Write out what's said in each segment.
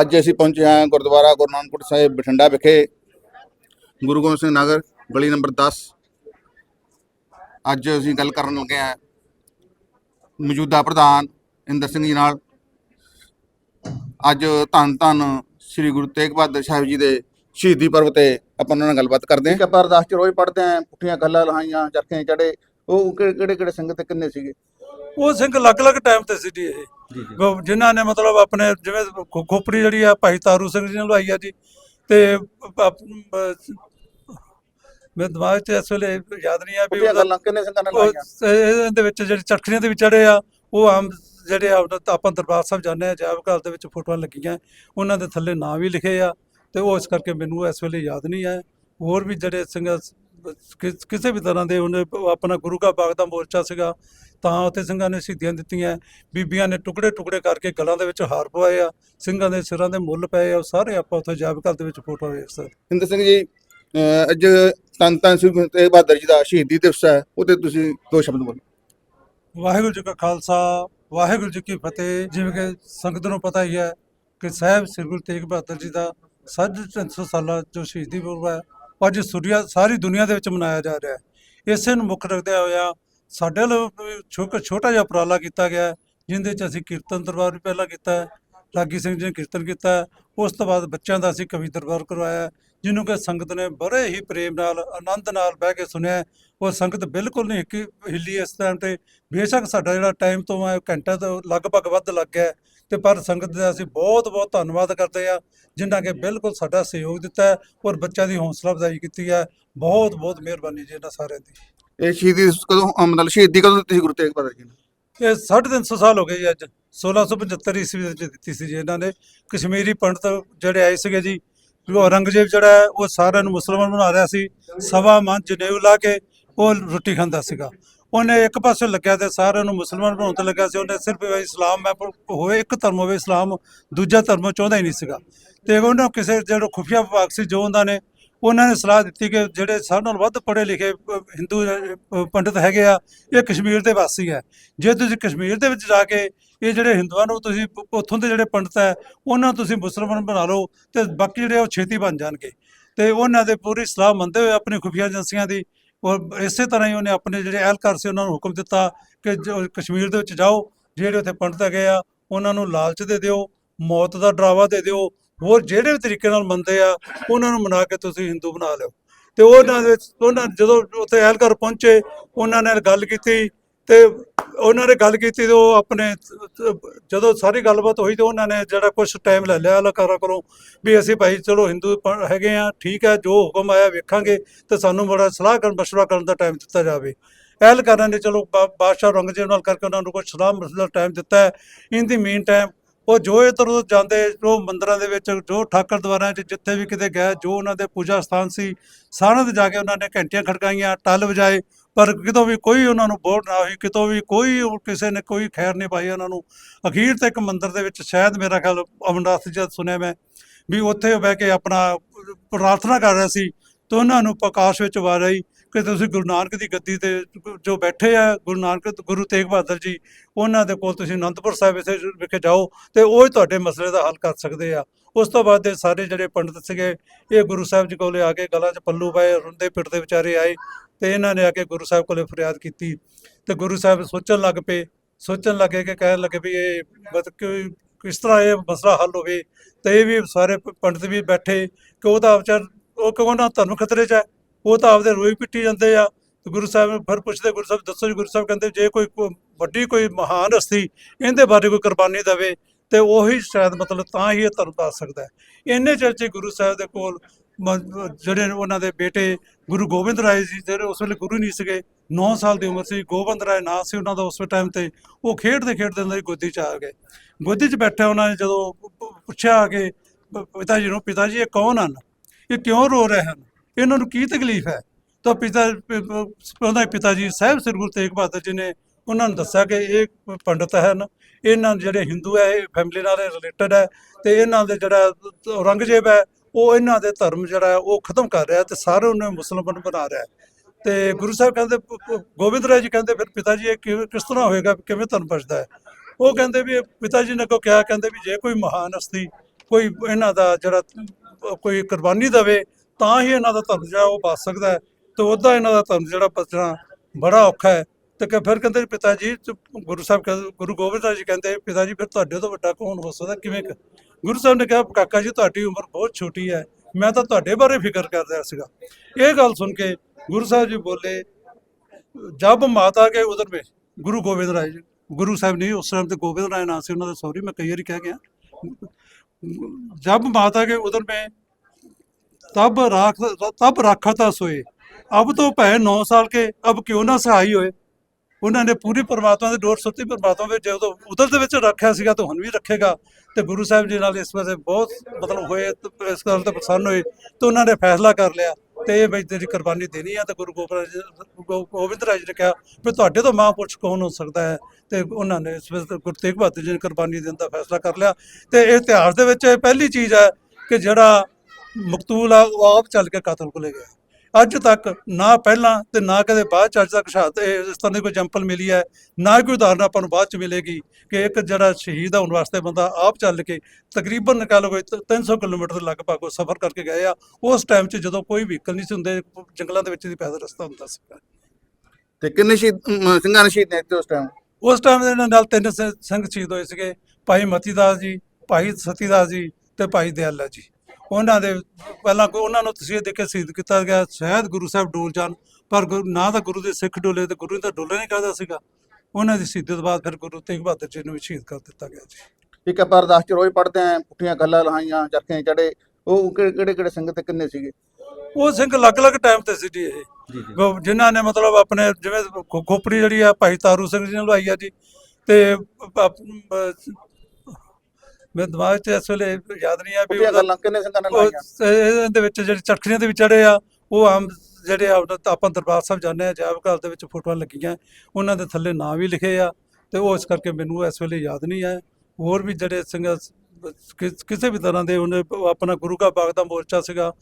ਅੱਜ ਅਸੀਂ ਪਹੁੰਚੇ ਹਾਂ ਗੁਰਦੁਆਰਾ ਗੁਰੂ ਨਾਨਕਪੁਰ ਸਾਹਿਬ ਬਠਿੰਡਾ ਵਿਖੇ। ਗੁਰੂ ਗੋਬਿੰਦ ਸਿੰਘ ਨਗਰ ਗਲੀ ਨੰਬਰ 10 ਅੱਜ ਅਸੀਂ ਗੱਲ ਕਰਨ ਲੱਗੇ ਹਾਂ ਮੌਜੂਦਾ ਪ੍ਰਧਾਨ ਇੰਦਰ ਸਿੰਘ ਜੀ ਨਾਲ। ਅੱਜ ਧੰਨ ਧੰਨ ਸ੍ਰੀ ਗੁਰੂ ਤੇਗ ਬਹਾਦਰ ਸਾਹਿਬ ਜੀ ਦੇ ਸ਼ਹੀਦੀ ਪਰਵ ਤੇ ਆਪਾਂ ਉਹਨਾਂ ਨਾਲ ਗੱਲਬਾਤ ਕਰਦੇ ਹਾਂ। ਆਪਾਂ ਅਰਦਾਸ ਚ ਰੋਜ਼ ਪੜ੍ਹਦੇ ਹਾਂ ਪੁੱਠੀਆਂ ਗੱਲਾਂ ਲਹਾਈਆਂ ਚਰਖੇ ਚੜੇ ਉਹ ਕਿਹੜੇ ਕਿਹੜੇ ਸੰਗਤ ਤੇ ਕਿੰਨੇ ਸੀਗੇ? ਉਹ ਸਿੰਘ ਅਲੱਗ-ਅਲੱਗ ਟਾਈਮ ਤੇ ਸੀ ਜੀ ਇਹ। ਗੋ- ਜਿਨ੍ਹਾਂ ਨੇ ਮਤਲਬ ਆਪਣੇ ਜਿਵੇਂ ਖੋ- ਖੋਪੜੀ ਜਿਹੜੀ ਆ ਭਾਈ ਤਾਰੂ ਸਿੰਘ ਜੀ ਨੇ ਲਵਾਈ ਆ ਜੀ ਤੇ ਆਪ- ਅਹ ਮੇਰੇ ਦਿਮਾਗ 'ਚ ਇਸ ਵੇਲੇ ਯਾਦ ਨਹੀਂ ਆ ਵੀ ਪੁੱਠੀਆਂ ਉਹਦਾ- ਗੱਲਾਂ ਕਿੰਨੇ ਸੰਗਤਾਂ ਨੇ ਉਹ ਇਹਦੇ ਵਿੱਚ ਜਿਹੜੇ ਚਰਖੜੀਆਂ ਦੇ ਵਿੱਚ ਚੜੇ ਆ ਉਹ ਆਮ ਜਿਹੜੇ ਆ ਆਪਾਂ ਦਰਬਾਰ ਸਾਹਿਬ ਜਾਂਦੇ ਆ ਜਾਬ ਘਰ ਦੇ ਵਿੱਚ ਫੋਟੋਆਂ ਲੱਗੀਆਂ ਉਹਨਾਂ ਦੇ ਥੱਲੇ ਨਾਂ ਵੀ ਲਿਖੇ ਆ ਤੇ ਉਹ ਇਸ ਕਰਕੇ ਮੈਨੂੰ ਇਸ ਵੇਲੇ ਯਾਦ ਨਹੀਂ ਹੈ ਹੋਰ ਵੀ ਜਿਹੜੇ ਸਿੰਘ ਕਿਸ- ਕਿਸੇ ਵੀ ਤਰ੍ਹਾਂ ਦੇ ਉਹਨੇ ਉਹ ਆਪਣਾ ਗੁਰੂ ਕਾ ਬਾਗ ਦਾ ਮੋਰਚਾ ਸੀਗਾ ਤਾਂ ਉੱਥੇ ਸਿੰਘਾਂ ਨੇ ਸ਼ਹੀਦੀਆਂ ਦਿੱਤੀਆਂ ਬੀਬੀਆਂ ਨੇ ਟੁਕੜੇ ਟੁਕੜੇ ਕਰਕੇ ਗਲਾਂ ਦੇ ਵਿੱਚ ਹਾਰ ਪਵਾਏ ਆ ਸਿੰਘਾਂ ਦੇ ਸਿਰਾਂ ਦੇ ਮੁੱਲ ਪਏ ਆ ਉਹ ਸਾਰੇ ਆਪਾਂ ਉੱਥੇ ਜਾਬ ਘਰ ਦੇ ਵਿੱਚ ਫੋਟੋ ਵੇਖ ਸਕਦੇ। ਇੰਦਰ ਸਿੰਘ ਜੀ ਅਹ ਅੱਜ ਧੰਨ ਧੰਨ ਸ੍ਰੀ ਗੁਰੂ ਤੇਗ ਬਹਾਦਰ ਜੀ ਦਾ ਸ਼ਹੀਦੀ ਦਿਵਸ ਹੈ ਉਹਦੇ ਤੁਸੀਂ ਦੋ ਸ਼ਬਦ ਬੋਲੋ। ਵਾਹਿਗੁਰੂ ਜੀ ਕਾ ਖਾਲਸਾ ਵਾਹਿਗੁਰੂ ਜੀ ਕੀ ਫਤਿਹ ਜਿਵੇਂ ਕਿ ਸੰਗਤ ਨੂੰ ਪਤਾ ਹੀ ਹੈ ਕਿ ਸਾਹਿਬ ਸ੍ਰੀ ਗੁਰੂ ਤੇਗ ਬਹਾਦਰ ਜੀ ਦਾ ਸਾਢੇ ਤਿੰਨ ਸੌ ਸਾਲਾ ਜੋ ਸ਼ਹੀਦੀ ਪੁਰਬ ਹੈ ਉਹ ਅੱਜ ਸੁਰੀਆ ਸਾਰੀ ਦੁਨੀਆ ਦੇ ਵਿੱਚ ਮਨਾਇਆ ਜਾ ਰਿਹਾ ਹੈ ਇਸੇ ਨੂੰ ਮੁੱਖ ਰੱਖਦਿਆਂ ਹੋਇਆ ਸਾਡੇ ਵੱਲੋਂ ਛੋਟਾ ਜਿਹਾ ਉਪਰਾਲਾ ਕੀਤਾ ਗਿਆ ਹੈ, ਜਿਹਦੇ ਚ ਅਸੀਂ ਕੀਰਤਨ ਦਰਬਾਰ ਵੀ ਪਹਿਲਾਂ ਕੀਤਾ ਹੈ ਰਾਗੀ ਸਿੰਘ ਜੀ ਨੇ ਕੀਰਤਨ ਕੀਤਾ ਉਸ ਤੋਂ ਬਾਅਦ ਬੱਚਿਆਂ ਦਾ ਅਸੀਂ ਕਵੀ ਦਰਬਾਰ ਕਰਵਾਇਆ ਜਿਹਨੂੰ ਕਿ ਸੰਗਤ ਨੇ ਬੜੇ ਹੀ ਪ੍ਰੇਮ ਨਾਲ ਆਨੰਦ ਨਾਲ ਬਹਿ ਕੇ ਸੁਣਿਆ ਹੈ। ਉਹ ਸੰਗਤ ਬਿਲਕੁਲ ਨਹੀਂ ਹਿੱਕੀ ਹਿੱਲੀ ਇਸ ਟਾਈਮ ਤੇ ਬੇਸ਼ੱਕ ਸਾਡਾ ਜਿਹੜਾ ਟਾਈਮ ਤੋਂ ਹੈ ਘੰਟਾ ਤੋਂ ਲਗਭਗ ਵੱਧ ਲੱਗ ਗਿਆ ਤੇ ਪਰ ਸੰਗਤ ਦਾ ਅਸੀਂ ਬਹੁਤ ਬਹੁਤ ਧੰਨਵਾਦ ਕਰਦੇ ਆ ਜਿਨ੍ਹਾਂ ਕਿ ਬਿਲਕੁਲ ਸਾਡਾ ਸਹਿਯੋਗ ਦਿੱਤਾ ਔਰ ਬੱਚਿਆਂ ਦੀ ਹੌਸਲਾ ਅਫਜ਼ਾਈ ਕੀਤੀ ਹੈ। ਬਹੁਤ ਬਹੁਤ ਮਿਹਰਬਾਨੀ ਜੀ ਇਹਨਾਂ ਸਾਰਿਆਂ ਦੀ। ਇਹ ਸ਼ਹੀਦੀ ਕਦੋਂ ਮਤਲਬ ਸ਼ਹੀਦੀ ਕਦੋਂ ਦਿੱਤੀ ਸੀ ਗੁਰੂ ਤੇਗ ਬਹਾਦਰ ਜੀ ਨੇ? ਇਹ 350 ਸਾਲ ਹੋ ਗਏ ਜੀ ਅੱਜ 1675 ਈਸਵੀ ਵਿੱਚ ਦਿੱਤੀ ਸੀ ਜੀ ਇਹਨਾਂ ਨੇ। ਕਸ਼ਮੀਰੀ ਪੰਡਤ ਜਿਹੜੇ ਆਏ ਸੀਗੇ ਜੀ ਉਹ ਔਰੰਗਜ਼ੇਬ ਜਿਹੜਾ ਉਹ ਸਾਰਿਆਂ ਨੂੰ ਮੁਸਲਮਾਨ ਬਣਾ ਰਿਹਾ ਸੀ। ਸਵਾ ਮਨ ਜਨੇਊ ਲਾ ਕੇ ਉਹ ਰੋਟੀ ਖਾਂਦਾ ਸੀਗਾ। ਉਹਨੇ ਇੱਕ ਪਾਸੇ ਲੱਗਿਆ ਤੇ ਸਾਰਿਆਂ ਨੂੰ ਮੁਸਲਮਾਨ ਬਣਾਉਣ ਤੇ ਲੱਗਿਆ ਸੀ ਉਹਨੇ ਸਿਰਫ ਇਸਲਾਮ ਮੈਂ ਹੋਵੇ ਇੱਕ ਧਰਮ ਹੋਵੇ ਇਸਲਾਮ ਦੂਜਾ ਧਰਮ ਚਾਹੁੰਦਾ ਹੀ ਨਹੀਂ ਸੀਗਾ। ਤੇ ਉਹਨਾਂ ਕਿਸੇ ਜਿਹੜਾ ਖੁਫੀਆ ਵਿਭਾਗ ਸੀ ਜੋ ਉਹਨਾਂ ਨੇ ਉਹਨਾਂ ਨੇ ਸਲਾਹ ਦਿੱਤੀ ਕਿ ਜਿਹੜੇ ਸਭ ਨਾਲੋਂ ਵੱਧ ਪੜ੍ਹੇ ਲਿਖੇ ਹਿੰਦੂ ਅ, ਪੰਡਤ ਹੈਗੇ ਆ ਇਹ ਕਸ਼ਮੀਰ ਦੇ ਵਾਸੀ ਹੈ। ਜੇ ਤੁਸੀਂ ਕਸ਼ਮੀਰ ਦੇ ਵਿੱਚ ਜਾ ਕੇ ਇਹ ਜਿਹੜੇ ਹਿੰਦੂਆਂ ਨੂੰ ਤੁਸੀਂ ਉੱਥੋਂ ਦੇ ਜਿਹੜੇ ਪੰਡਤ ਹੈ ਉਹਨਾਂ ਨੂੰ ਤੁਸੀਂ ਮੁਸਲਮਾਨ ਬਣਾ ਲਓ ਤੇ ਬਾਕੀ ਜਿਹੜੇ ਉਹ ਛੇਤੀ ਬਣ ਜਾਣਗੇ। ਤੇ ਉਹਨਾਂ ਦੇ ਪੂਰੀ ਸਲਾਹ ਮੰਨਦੇ ਹੋਏ ਆਪਣੀ ਖੁਫੀਆ ਏਜੰਸੀਆਂ ਦੀ ਔਰ ਇਸੇ ਤਰ੍ਹਾਂ ਹੀ ਉਹਨੇ ਆਪਣੇ ਜਿਹੜੇ ਅਹਿਲਕਾਰ ਸੀ ਉਹਨਾਂ ਨੂੰ ਹੁਕਮ ਦਿੱਤਾ ਕਿ ਕਸ਼ਮੀਰ ਦੇ ਵਿੱਚ ਜਾਓ, ਜਿਹੜੇ ਉੱਥੇ ਪੰਡਤ ਹੈਗੇ ਆ, ਉਹਨਾਂ ਨੂੰ ਲਾਲਚ ਦੇ ਦਿਓ, ਮੌਤ ਦਾ ਡਰਾਵਾ ਦੇ ਦਿਓ, ਹੋਰ ਜਿਹੜੇ ਵੀ ਤਰੀਕੇ ਨਾਲ ਮੰਨਦੇ ਆ, ਉਹਨਾਂ ਨੂੰ ਮਨਾ ਕੇ ਤੁਸੀਂ ਹਿੰਦੂ ਬਣਾ ਲਿਓ। ਤੇ ਉਹਨਾਂ ਦੇ ਉਹਨਾਂ ਜਦੋਂ ਉੱਥੇ ਅਹਿਲਕਾਰ ਪਹੁੰਚੇ, ਉਹਨਾਂ ਨੇ ਗੱਲ ਕੀਤੀ ਤੇ ਉਹਨਾਂ ਨੇ ਗੱਲ ਕੀਤੀ ਤੇ ਉਹ ਆਪਣੇ, ਜਦੋਂ ਸਾਰੀ ਗੱਲਬਾਤ ਹੋਈ ਤੇ ਉਹਨਾਂ ਨੇ ਜਿਹੜਾ ਕੁਝ ਟਾਈਮ ਲੈ ਲਿਆ ਅਲਕਾਰਾ ਕੋਲੋਂ ਵੀ ਅਸੀਂ ਭਾਈ ਚਲੋ ਹਿੰਦੂ ਪ- ਹੈਗੇ ਆ, ਠੀਕ ਹੈ ਜੋ ਹੁਕਮ ਆਇਆ ਵੇਖਾਂਗੇ ਤੇ ਸਾਨੂੰ ਬੜਾ ਸਲਾਹ ਕਰਨ, ਮਸ਼ਵਰਾ ਕਰਨ ਦਾ ਟਾਈਮ ਦਿੱਤਾ ਜਾਵੇ। ਐਲਕਾਰਾਂ ਨੇ ਚਲੋ ਬਾ- ਬਾਦਸ਼ਾਹ ਔਰੰਗਜ਼ੇਬ ਨਾਲ ਕਰਕੇ ਉਹਨਾਂ ਨੂੰ ਕੁਝ ਸਲਾਹ ਮਸ਼ਵਰਾ ਟਾਈਮ ਦਿੱਤਾ ਹੈ। ਇਨ ਦੀ ਮੀਨ ਟਾਈਮ ਉਹ ਜੋ ਇੱਧਰ ਉੱਧਰ ਜਾਂਦੇ, ਜੋ ਮੰਦਰਾਂ ਦੇ ਵਿੱਚ, ਜੋ ਠਾਕਰ ਦੁਆਰਾਂ 'ਚ ਜਿੱਥੇ ਵੀ ਕਿਤੇ ਗਏ, ਜੋ ਉਹਨਾਂ ਦੇ ਪੂਜਾ ਸਥਾਨ ਸੀ, ਸਾਰਿਆਂ 'ਤੇ ਜਾ ਕੇ ਉਹਨਾਂ ਨੇ ਘੰਟੀਆਂ ਖੜਕਾਈਆਂ, ਟੱਲ ਵਜਾਏ। ਪਰ ਕਿਤੋਂ ਵੀ ਕੋਈ ਉਹਨਾਂ ਨੂੰ ਬੋੜ ਨਾ ਹੋਈ, ਕਿਤੋਂ ਵੀ ਕੋਈ ਉਹ ਕਿਸੇ ਨੇ ਕੋਈ ਖੈਰ ਨਹੀਂ ਪਾਈ ਉਹਨਾਂ ਨੂੰ। ਅਖੀਰ ਤੇ ਇੱਕ ਮੰਦਿਰ ਦੇ ਵਿੱਚ ਸ਼ਾਇਦ ਮੇਰਾ ਖਿਆਲ ਅਮਰਨਾਥ ਜੀ ਸੁਣਿਆ ਮੈਂ ਵੀ ਉੱਥੇ ਬਹਿ ਕੇ ਆਪਣਾ ਪ੍ਰਾਰਥਨਾ ਕਰ ਰਿਹਾ ਸੀ ਤੇ ਉਹਨਾਂ ਨੂੰ ਪ੍ਰਕਾਸ਼ ਵਿੱਚ ਵਾਰ ਆਈ। ਕਿ ਤੁਸੀਂ ਗੁਰੂ ਨਾਨਕ ਦੀ ਗੱਦੀ ਤੇ ਜੋ ਬੈਠੇ ਆ, ਗੁਰੂ ਨਾਨਕ, ਗੁਰੂ ਤੇਗ ਬਹਾਦਰ ਜੀ, ਉਹਨਾਂ ਦੇ ਕੋਲ ਤੁਸੀਂ ਅਨੰਦਪੁਰ ਸਾਹਿਬ ਵਿਖੇ ਵਿਖੇ ਜਾਓ ਤੇ ਉਹ ਤੁਹਾਡੇ ਮਸਲੇ ਦਾ ਹੱਲ ਕਰ ਸਕਦੇ ਆ। ਉਸ ਤੋਂ ਬਾਅਦ ਦੇ ਸਾਰੇ ਜਿਹੜੇ ਪੰਡਤ ਸੀਗੇ, ਇਹ ਗੁਰੂ ਸਾਹਿਬ ਜੀ ਕੋਲੇ ਆ ਕੇ ਗਲਾਂ 'ਚ ਪੱਲੂ ਪਾਏ, ਰੁੰਦੇ ਪਿੱਟਦੇ ਵਿਚਾਰੇ ਆਏ ਤੇ ਇਹਨਾਂ ਨੇ ਆ ਕੇ ਗੁਰੂ ਸਾਹਿਬ ਕੋਲੇ ਫਰਿਆਦ ਕੀਤੀ ਤੇ ਗੁਰੂ ਸਾਹਿਬ ਸੋਚਣ ਲੱਗ ਪਏ, ਸੋਚਣ ਲੱਗੇ ਕਿ ਕਹਿਣ ਲੱਗੇ ਵੀ ਇਹ ਮਤਲਬ ਕਿ ਕਿਸ ਤਰ੍ਹਾਂ ਇਹ ਮਸਲਾ ਹੱਲ ਹੋਵੇ ਤੇ ਇਹ ਵੀ ਸਾਰੇ ਪ- ਪੰਡਤ ਵੀ ਬੈਠੇ ਕਿ ਉਹਦਾ ਵਿਚਾਰ, ਉਹ ਕਿਉਂ ਨਾ ਤੁਹਾਨੂੰ ਖਤਰੇ 'ਚ ਹੈ? ਉਹ ਤਾਂ ਆਪਦੇ ਰੋਈ ਪਿੱਟੀ ਜਾਂਦੇ ਆ। ਗੁਰੂ ਸਾਹਿਬ ਨੂੰ ਫਿਰ ਪੁੱਛਦੇ, ਗੁਰੂ ਸਾਹਿਬ ਦੱਸੋ ਜੀ, ਗੁਰੂ ਸਾਹਿਬ ਕਹਿੰਦੇ ਜੇ ਕੋਈ ਕੋ- ਵੱਡੀ ਕੋਈ ਮਹਾਨ ਹਸਤੀ ਇਹਦੇ ਬਾਰੇ ਕੋਈ ਕੁਰਬਾਨੀ ਦੇਵੇ, ਤੇ ਉਹੀ ਸ਼ਾਇਦ ਮਤਲਬ ਤਾਂ ਹੀ ਇਹ ਧਰਮ ਦੱਸ ਸਕਦਾ ਇੰਨੇ ਚਿਰ 'ਚ ਗੁਰੂ ਸਾਹਿਬ ਦੇ ਕੋਲ ਜਿਹੜੇ ਉਹਨਾਂ ਦੇ ਬੇਟੇ ਗੁਰੂ ਗੋਬਿੰਦ ਰਾਏ ਜੀ, ਜਿਹੜੇ ਉਸ ਵੇਲੇ ਗੁਰੂ ਨਹੀਂ ਸੀਗੇ 9 ਸਾਲ ਦੀ ਉਮਰ ਸੀ, ਗੋਬਿੰਦ ਰਾਏ ਨਾਂ ਸੀ ਉਹਨਾਂ ਦਾ ਉਸ ਟਾਈਮ ਤੇ, ਉਹ ਖੇਡਦੇ ਖੇਡਦੇ ਅੰਦਰ ਗੋਦੀ 'ਚ ਆ ਗਏ। ਗੋਦੀ 'ਚ ਬੈਠੇ ਉਹਨਾਂ ਨੇ ਜਦੋਂ ਪੁੱਛਿਆ ਕਿ ਪਿਤਾ ਜੀ ਨੂੰ, ਪਿਤਾ ਜੀ ਇਹ ਕੌਣ ਹਨ? ਇਹ ਕਿਉਂ ਰੋ ਰਹੇ ਹਨ? ਇਹਨਾਂ ਨੂੰ ਕੀ ਤਕਲੀਫ ਹੈ? ਤਾਂ ਪਿਤਾ ਪ- ਉਹਨਾਂ ਪਿਤਾ ਜੀ ਸਾਹਿਬ ਸ੍ਰੀ ਗੁਰੂ ਤੇਗ ਬਹਾਦਰ ਜੀ ਨੇ ਉਹਨਾਂ ਨੂੰ ਦੱਸਿਆ ਕਿ ਇਹ ਪੰਡਤ ਹਨ। ਇਹਨਾਂ ਜਿਹੜੇ ਹਿੰਦੂ ਹੈ, ਇਹ ਫੈਮਿਲੀ ਨਾਲ ਰਿਲੇਟਡ ਹੈ ਤੇ ਇਹਨਾਂ ਦੇ ਜਿਹੜਾ ਔਰੰਗਜ਼ੇਬ ਹੈ, ਉਹ ਇਹਨਾਂ ਦੇ ਧਰਮ ਜਿਹੜਾ ਉਹ ਖਤਮ ਕਰ ਰਿਹਾ ਤੇ ਸਾਰੇ ਉਹਨੇ ਮੁਸਲਮਾਨ ਬਣਾ ਰਿਹਾ ਹੈ। ਤੇ ਗੁਰੂ ਸਾਹਿਬ ਕਹਿੰਦੇ, ਗੋਬਿੰਦ ਰਾਏ ਜੀ ਕਹਿੰਦੇ, ਫਿਰ ਪਿਤਾ ਜੀ ਇਹ ਕਿਵੇਂ- ਕਿਸ ਤਰ੍ਹਾਂ ਹੋਏਗਾ, ਕਿਵੇਂ ਧਰਮ ਬਚਦਾ ਹੈ? ਉਹ ਕਹਿੰਦੇ ਵੀ ਪਿਤਾ ਜੀ ਨੇ ਕੋ ਕਿਹਾ, ਕਹਿੰਦੇ ਵੀ ਜੇ ਕੋਈ ਮਹਾਨ ਹਸਤੀ ਕੋਈ ਇਹਨਾਂ ਦਾ ਜਿਹੜਾ ਕੋਈ ਕੁਰਬਾਨੀ ਦੇਵੇ ਤਾਂ ਹੀ ਇਹਨਾਂ ਦਾ ਧਰਮ ਜਿਹੜਾ ਉਹ ਬਚ ਸਕਦਾ ਹੈ ਤੇ ਉਹਦਾ ਇਹਨਾਂ ਦਾ ਧਰਮ ਜਿਹੜਾ ਬਚਣਾ ਬੜਾ ਔਖਾ ਹੈ ਤੇ ਕਿ ਫਿਰ ਕਹਿੰਦੇ ਪਿਤਾ ਜੀ ਗੁਰੂ ਸਾਹਿਬ ਗੁਰੂ ਗੋਬਿੰਦ ਸਿੰਘ ਜੀ ਕਹਿੰਦੇ, ਪਿਤਾ ਜੀ, ਫਿਰ ਤੁਹਾਡੇ ਤੋਂ ਵੱਡਾ ਕੌਣ ਹੋ ਸਕਦਾ? ਕਿਵੇਂ ਗੁਰੂ ਸਾਹਿਬ ਨੇ ਕਿਹਾ, ਕਾਕਾ ਜੀ, ਤੁਹਾਡੀ ਉਮਰ ਬਹੁਤ ਛੋਟੀ ਹੈ, ਮੈਂ ਤਾਂ ਤੁਹਾਡੇ ਬਾਰੇ ਫਿਕਰ ਕਰ ਰਿਹਾ ਸੀਗਾ। ਇਹ ਗੱਲ ਸੁਣ ਕੇ ਗੁਰੂ ਸਾਹਿਬ ਜੀ ਬੋਲੇ, ਜਬ ਮਾਤਾ ਕੇ ਉਧਰ ਵਿੱਚ ਗੁਰੂ ਗੋਬਿੰਦ ਰਾਏ ਜੀ। ਗੁਰੂ ਸਾਹਿਬ ਨਹੀਂ, ਉਸ ਟਾਈਮ ਤੇ ਗੋਬਿੰਦ ਰਾਏ ਨਾਂ ਸੀ, ਉਹਨਾਂ ਦਾ ਸੌਰੀ ਮੈਂ ਕਈ ਵਾਰੀ ਕਹਿ ਗਿਆ। ਜਬ ਮਾਤਾ ਕੇ ਉਧਰ ਮੈਂ तब ਰਾਖ ਤਬ राखता ਸੋਏ। अब तो भय 9 ਸਾਲ ਕੇ, ਅਬ ਕਿਉਂ ਨਾ ਸਹਾਈ ਹੋਏ? ਉਹਨਾਂ ਨੇ ਪੂਰੀ ਪਰਮਾਤਮਾ ਦੇ ਡੋਰ ਸੁੱਤੀ ਪਰਮਾਤਮਾ ਵਿੱਚ, ਜਦੋਂ ਉਧਰ ਦੇ ਵਿੱਚ ਰੱਖਿਆ ਸੀਗਾ ਤਾਂ ਹੁਣ ਵੀ ਰੱਖੇਗਾ। ਤੇ ਗੁਰੂ ਸਾਹਿਬ ਜੀ ਨਾਲ ਇਸ ਵਾਰੇ ਬਹੁਤ ਮਤਲਬ ਹੋਏ ਇਸ ਗੱਲ ਤੇ ਪ੍ਰਸੰਨ ਹੋਏ, ਤੇ ਉਹਨਾਂ ਨੇ ਫੈਸਲਾ ਕਰ ਲਿਆ ਤੇ ਇਹ ਬਈ ਦੀ ਕੁਰਬਾਨੀ ਦੇਣੀ ਆ, ਤੇ ਗੁਰੂ ਗੋਬਿੰਦ ਜੀ ਗੋਬਿੰਦ ਰਾਜ ਜੀ ਨੇ ਕਿਹਾ ਵੀ ਤੁਹਾਡੇ ਤੋਂ ਮਹਾਂਪੁਰਸ਼ ਕੌਣ ਹੋ ਸਕਦਾ ਹੈ? ਤੇ ਉਹਨਾਂ ਨੇ ਇਸ ਵਿੱਚ ਗੁਰੂ ਤੇਗ ਬਹਾਦਰ ਜੀ ਨੇ ਕੁਰਬਾਨੀ ਦੇਣ ਦਾ ਫੈਸਲਾ ਕਰ ਲਿਆ। ਤੇ ਇਹ ਇਤਿਹਾਸ ਦੇ ਵਿੱਚ ਇਹ ਪਹਿਲੀ ਚੀਜ਼ ਹੈ ਕਿ ਜਿਹੜਾ ਮਕਤੂਲ ਆ ਉਹ ਆਪ ਚੱਲ ਕੇ ਕਾਤਲ ਕੋਲੇ ਗਿਆ। ਅੱਜ ਤੱਕ ਨਾ ਪਹਿਲਾਂ ਤੇ ਨਾ ਕਦੇ ਬਾਅਦ ਚ ਅੱਜ ਤੱਕ ਸ਼ਹਾਦਤ ਇਸ ਤਰ੍ਹਾਂ ਦੀ ਕੋਈ ਜੰਪਲ ਮਿਲੀ ਹੈ ਨਾ ਕੋਈ ਉਦਾਹਰਨ ਆਪਾਂ ਨੂੰ ਬਾਅਦ ਚ ਮਿਲੇਗੀ ਕਿ ਇੱਕ ਜਿਹੜਾ ਸ਼ਹੀਦ ਹੋਣ ਵਾਸਤੇ ਬੰਦਾ ਆਪ ਚੱਲ ਕੇ ਤਕਰੀਬਨ ਲਓ ਕੋਈ ਤ- 300 ਕਿਲੋਮੀਟਰ ਲਗਭਗ ਉਹ ਸਫ਼ਰ ਕਰਕੇ ਗਏ ਆ। ਉਸ ਟਾਈਮ 'ਚ ਜਦੋਂ ਕੋਈ ਵਹੀਕਲ ਨਹੀਂ ਸੀ ਹੁੰਦੇ ਜੰਗਲਾਂ ਦੇ ਵਿੱਚ ਦੀ ਪੈਦਲ ਰਸਤਾ ਹੁੰਦਾ ਸੀ ਤੇ ਕਿੰਨੇ ਸ਼ਹੀਦ ਸਿੰਘਾਂ ਨੇ ਸ਼ਹੀਦ ਨੇ ਉਸ ਟਾਈਮ ਉਸ ਟਾਈਮ ਦੇ ਨਾਲ ਤਿੰਨ ਸਿੰਘ ਸ਼ਹੀਦ ਹੋਏ ਸੀਗੇ ਭਾਈ ਮਤੀਦਾਸ ਜੀ ਭਾਈ ਸਤੀਦਾਸ ਜੀ ਤੇ ਭਾਈ ਦਿਆਲਾ ਜੀ। ਉਹਨਾਂ ਦੇ ਪਹਿਲਾਂ ਕੋ- ਉਹਨਾਂ ਨੂੰ ਤਸੀਹੇ ਦੇ ਕੇ ਸ਼ਹੀਦ ਕੀਤਾ ਗਿਆ। ਸ਼ਾਇਦ ਗੁਰੂ ਸਾਹਿਬ ਡੋਲ ਜਾਣ ਪਰ ਨਾ ਤਾਂ ਗੁਰੂ ਦੇ ਸਿੱਖ ਡੋਲੇ ਤੇ ਗੁਰੂ ਤਾਂ ਡੋਲੇ ਨਹੀਂ ਕਰਦਾ ਸੀਗਾ। ਉਹਨਾਂ ਦੀ ਸ਼ਹੀਦੀ ਤੋਂ ਬਾਅਦ ਫਿਰ ਗੁਰੂ ਤੇਗ ਬਹਾਦਰ ਜੀ ਨੂੰ ਵੀ ਸ਼ਹੀਦ ਕਰ ਦਿੱਤਾ ਗਿਆ ਜੀ। ਇੱਕ ਆਪਾਂ ਅਰਦਾਸ ਚ ਰੋਜ਼ ਪੜ੍ਹਦੇ ਆਂ ਪੁੱਠੀਆਂ ਗੱਲਾਂ ਲਹਾਈਆਂ ਚਰਖੇ ਚੜੇ ਉਹ ਕਿਹੜੇ ਕਿਹੜੇ ਸਿੰਘ ਤੇ ਕਿੰਨੇ ਸੀਗੇ? ਉਹ ਸਿੰਘ ਅਲੱਗ-ਅਲੱਗ ਟਾਈਮ ਤੇ ਸੀ ਜੀ ਇਹ। ਜਿਨ੍ਹਾਂ ਨੇ ਮਤਲਬ ਆਪਣੇ ਜਿਵੇਂ ਖੋਪੜੀ ਜਿਹੜੀ ਆ ਭਾਈ ਤਾਰੂ ਸਿੰਘ ਜੀ ਨੇ ਲਵਾਈ ਆ ਜੀ ਤੇ ਮੇਰੇ ਦਿਮਾਗ 'ਚ ਇਸ ਵੇਲੇ ਯਾਦ ਨਹੀਂ ਆ ਵੀ ਉਹਦਾ- ਗੱਲਾਂ ਕਿੰਨੇ ਸਿੰਘਾਂ ਨੇ ਉਹ ਲਹਾਈਆਂ ਇਹਦੇ ਵਿੱਚ ਜਿਹੜੇ ਚਰਖੜੀਆਂ ਦੇ ਵਿੱਚ ਚੜੇ ਆ ਉਹ ਆਮ ਜਿਹੜੇ ਆਪਾਂ ਦਰਬਾਰ ਸਾਹਿਬ ਜਾਂਦੇ ਆ ਜਾਬ ਘਰ ਦੇ ਵਿੱਚ ਫੋਟੋਆਂ ਲੱਗੀਆਂ ਉਹਨਾਂ ਦੇ ਥੱਲੇ ਨਾਂ ਵੀ ਲਿਖੇ ਆ ਤੇ ਉਹ ਇਸ ਕਰਕੇ ਮੈਨੂੰ ਇਸ ਵੇਲੇ ਯਾਦ ਨਹੀਂ ਹੈ ਹੋਰ ਵੀ ਜਿਹੜੇ ਸਿੰਘ ਕਿਸ- ਵੀ ਤਰ੍ਹਾਂ ਦੇ ਉਹਨੇ ਉਹ ਆਪਣਾ ਗੁਰੂ ਕਾ ਬਾਗ ਦਾ ਮੋਰਚਾ ਸੀਗਾ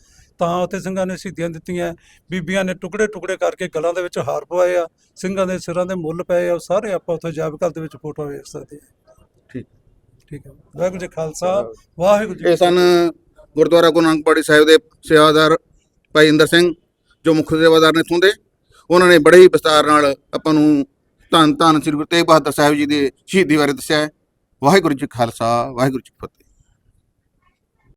ਤਾਂ ਉੱਥੇ ਸਿੰਘਾਂ ਨੇ ਸ਼ਹੀਦੀਆਂ ਦਿੱਤੀਆਂ। ਬੀਬੀਆਂ ਨੇ ਟੁਕੜੇ ਟੁਕੜੇ ਕਰਕੇ ਗਲਾਂ ਦੇ ਵਿੱਚ ਹਾਰ ਪਵਾਏ ਆ ਸਿੰਘਾਂ ਦੇ ਸਿਰਾਂ ਦੇ ਮੁੱਲ ਪਏ ਆ ਉਹ ਸਾਰੇ ਆਪਾਂ ਉੱਥੇ ਜਾਬ ਘਰ ਦੇ ਵਿੱਚ ਫੋਟੋ ਵੇਖ ਸਕਦੇ ਆ। ਠੀਕ ਹੈ। ਵਾਹਿਗੁਰੂ ਜੀ ਖਾਲਸਾ ਵਾਹਿਗੁਰੂ ਜੀ ਇਹ ਸਨ ਗੁਰਦੁਆਰਾ ਗੁਰੂ ਨਾਨਕ ਪਾੜੀ ਸਾਹਿਬ ਦੇ ਸੇਵਾਦਾਰ ਭਾਈ ਇੰਦਰ ਸਿੰਘ ਜੋ ਮੁੱਖ ਸੇਵਾਦਾਰ ਨੇ ਇੱਥੋਂ ਦੇ। ਉਹਨਾਂ ਨੇ ਬੜੇ ਹੀ ਵਿਸਤਾਰ ਨਾਲ ਆਪਾਂ ਨੂੰ ਧੰਨ ਧੰਨ ਸ੍ਰੀ ਗੁਰੂ ਤੇਗ ਬਹਾਦਰ ਸਾਹਿਬ ਜੀ ਦੇ ਸ਼ਹੀਦੀ ਬਾਰੇ ਦੱਸਿਆ ਵਾਹਿਗੁਰੂ ਜੀ ਖਾਲਸਾ ਵਾਹਿਗੁਰੂ ਜੀ ਫਤਿਹ।